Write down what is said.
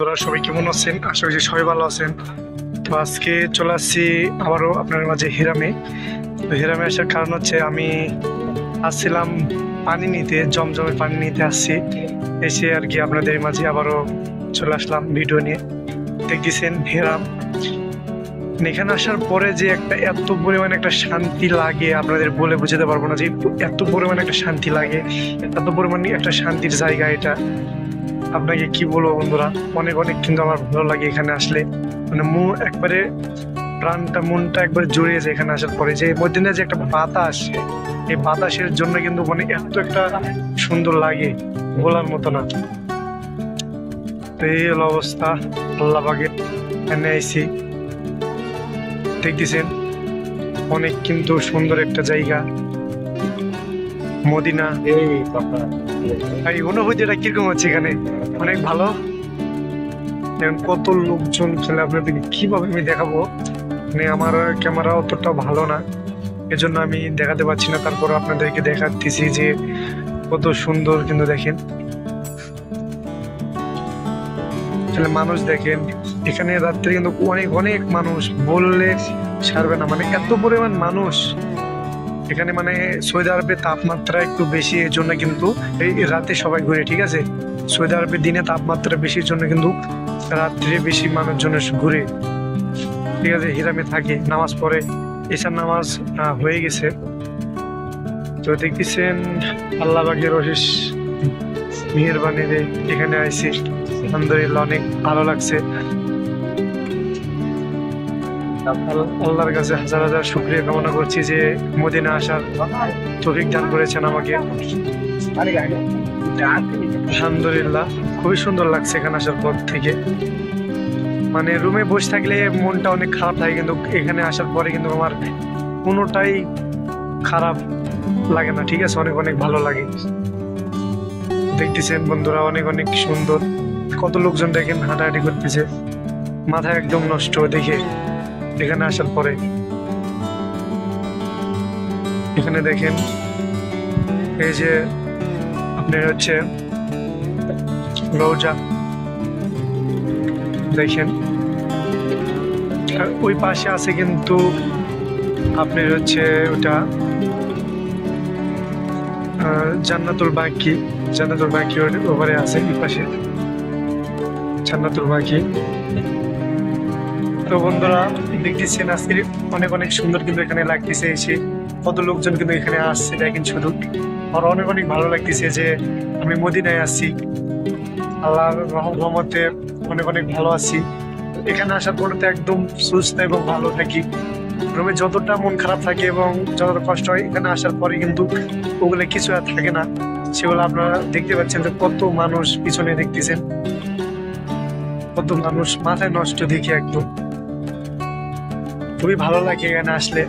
তোরা সবাই কেমন আছেন? আশা করছি সবাই ভালো আছেন। তো আজকে চলে আসছি আবারও আপনার মাঝে হিরামে। তো হিরামে আসার কারণ হচ্ছে আমি আসছিলাম পানি নিতে জমজমের পানি নিতে আসছি। এসে আর কি আপনাদের মাঝে আবারও চলে আসলাম ভিডিও নিয়ে। দেখতেছেন হিরাম। এখানে আসার পরে যে একটা এত পরিমাণে একটা শান্তি লাগে, আপনাদের বলে বুঝাতে পারব না যে এত পরিমাণে একটা শান্তি লাগে। এত পরিমাণে একটা শান্তির জায়গা এটা। আপনাকে কি বলব বন্ধুরা? অনেক অনেক কিন্তু আমার ভালো লাগে এখানে আসলে। মানে মন একবারে, প্রাণটা, মনটা একবারে জড়িয়ে যায় এখানে আসার পরে। যে মধ্যে যে একটা বাতাস, এই বাতাসের জন্য কিন্তু মানে এত একটা সুন্দর লাগে, বলার মতো না। তো এই হলো অবস্থা, আল্লাহ বাগে এখানে আইসি। দেখতেছেন, অনেক কিন্তু সুন্দর একটা জায়গা। মদিনা। এই অনুভূতিটা কীরকম হচ্ছে এখানে? অনেক ভালো? এখন কত লোকজন চলে আপনাদেরকে কীভাবে আমি দেখাবো? মানে আমার ক্যামেরা অতটা ভালো না। এজন্য আমি দেখাতে পারছি না তারপর আপনাদেরকে দেখাতেছি যে কত সুন্দর কিন্তু দেখেন। তাহলে মানুষ দেখেন এখানে রাত্রে কিন্তু অনেক অনেক মানুষ বললে ছাড়বে না। মানে এত পরিমাণ মানুষ। এখানে মানে সৌদি আরবে তাপমাত্রা একটু বেশি, এর জন্য কিন্তু এই রাতে সবাই ঘুরে, ঠিক আছে? সৌদি আরবের দিনে তাপমাত্রা বেশির জন্য কিন্তু রাত্রে বেশি মানুষজন ঘুরে, ঠিক আছে, হিরামে থাকে, নামাজ পড়ে এসার নামাজ হয়ে গেছে। তো দেখতেছেন, আল্লাহ বাগের অশেষ মেহরবানি রে এখানে আইসি। আলহামদুলিল্লাহ, অনেক ভালো লাগছে। আল্লাহর কাছে হাজার হাজার শুক্রিয়া কামনা করছি যে মদিনা আসার তৌফিক দান করেছেন আমাকে। আলহামদুলিল্লাহ, খুবই সুন্দর লাগছে এখানে আসার পর থেকে। মানে রুমে বসে থাকলে মনটা অনেক খারাপ লাগে, কিন্তু এখানে আসার পরে কিন্তু আমার কোনোটাই খারাপ লাগে না, ঠিক আছে? অনেক অনেক ভালো লাগে। দেখতেছেন বন্ধুরা, অনেক অনেক সুন্দর। কত লোকজন দেখেন হাঁটাহাঁটি করতেছে। মাথা একদম নষ্ট, দেখে। এখানে আসার পরে এখানে দেখেন এই যে আপনার হচ্ছে রোজা দেখেন। ওই পাশে আছে কিন্তু আপনার হচ্ছে ওটা জান্নাতুল বাকি জান্নাতুল বাকি ওভারে আছে এই পাশে। জান্নাতুল বাকি। তো বন্ধুরা, দেখতেছেন আজকে অনেক অনেক সুন্দর কিন্তু এখানে লাগতেছে এসে কত লোকজন কিন্তু এখানে আসছে, দেখেন শুধু। আর অনেক অনেক ভালো লাগতেছে যে আমি মদিনায় আসছি আল্লাহর রহম- রহমতে অনেক অনেক ভালো আছি। এখানে আসার পরে তো একদম সুস্থ এবং ভালো থাকি। রুমে যতটা মন খারাপ থাকে এবং যতটা কষ্ট হয়, এখানে আসার পরে কিন্তু ওগুলো কিছু আর থাকে না। সেগুলো আপনারা দেখতে পাচ্ছেন যে কত মানুষ পিছনে দেখতেছেন। কত মানুষ মাথায় নষ্ট দেখি একদম। খুবই ভালো লাগে এখানে আসলে।